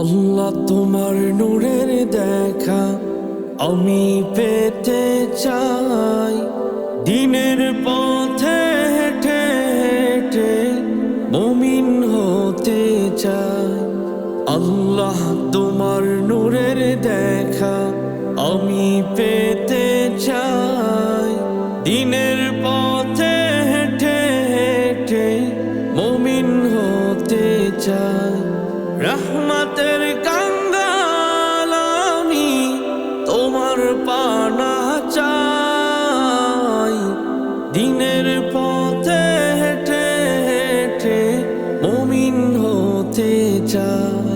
আল্লাহ তোমার নূরের দেখা আমি পেতে চাই। দিনের পথে হেঁটে হেঁটে মমিন হতে চাই। আল্লাহ তোমার নূরের দেখা আমি পেতে চাই। দিনের পথে হেঁটে হেঁটে মমিন হতে চাই। রহমতের কাঙ্গাল আমি তোমার পানা চাই। দিনের পথে হেঁটে হেঁটে মমিন হতে চাই।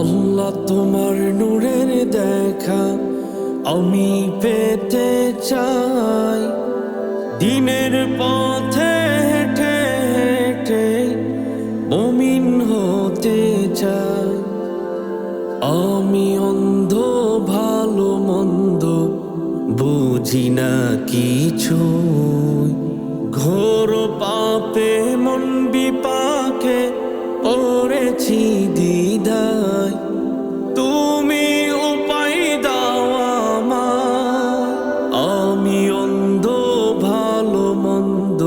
আল্লাহ তোমার নূরের দেখা আমি পেতে চাই। দিনের পথে আমি অন্ধ, ভালো, মন্দ, বুঝি না কিছু ঘোর পাপে, মন বিপাকে পড়েছি দিদায় তুমি উপায় দাও আমায়। আমি অন্ধ, ভালো, মন্দ,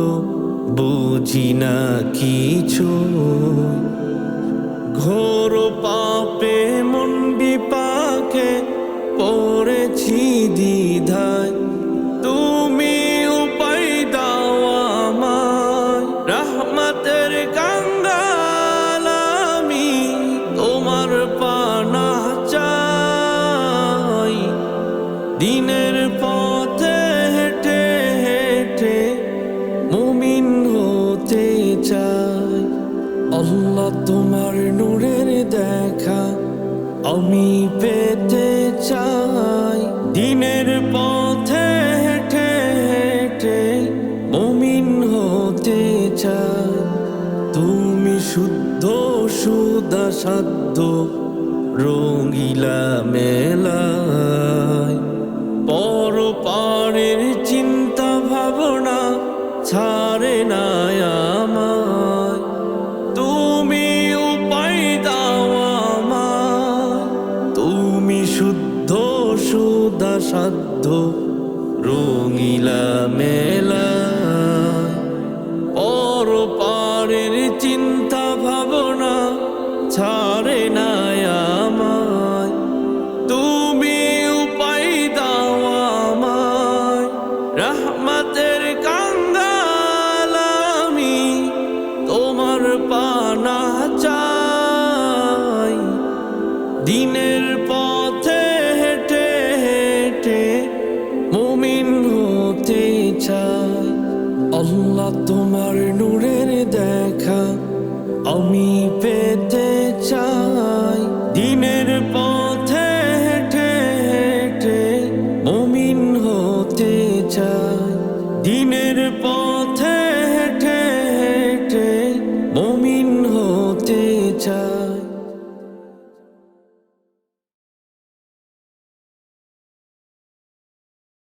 বুঝি না কিছু পড়েছি দ্বিধায়, তুমি উপায় দাও আমায়। রহমতের কাঙ্গাল আমি তোমার পানা চাই। দিনের পথে হেঁটে হেঁটে মুমিন হতে চাই। আল্লাহ তোমার নূরের দেখা আমি পেতে চাই। দিনের পথে হেঁটে হেঁটে মুমিন হতে চাই তুমি শুদ্ধ, সুদা সাধ্য, রঙিলা মেলায়। পর পারের চিন্তা ভাবনা ছাড়ে না সাধ্য রঙিলা মেলা। পর পারের চিন্তা ভাবনা ছাড়ে না। আল্লাহ তোমার নূরের দেখা আমি পেতে চাই। দিনের পথে হেঁটে হেঁটে মুমিন হতে চাই। দিনের পথে হেঁটে হেঁটে মুমিন হতে চাই।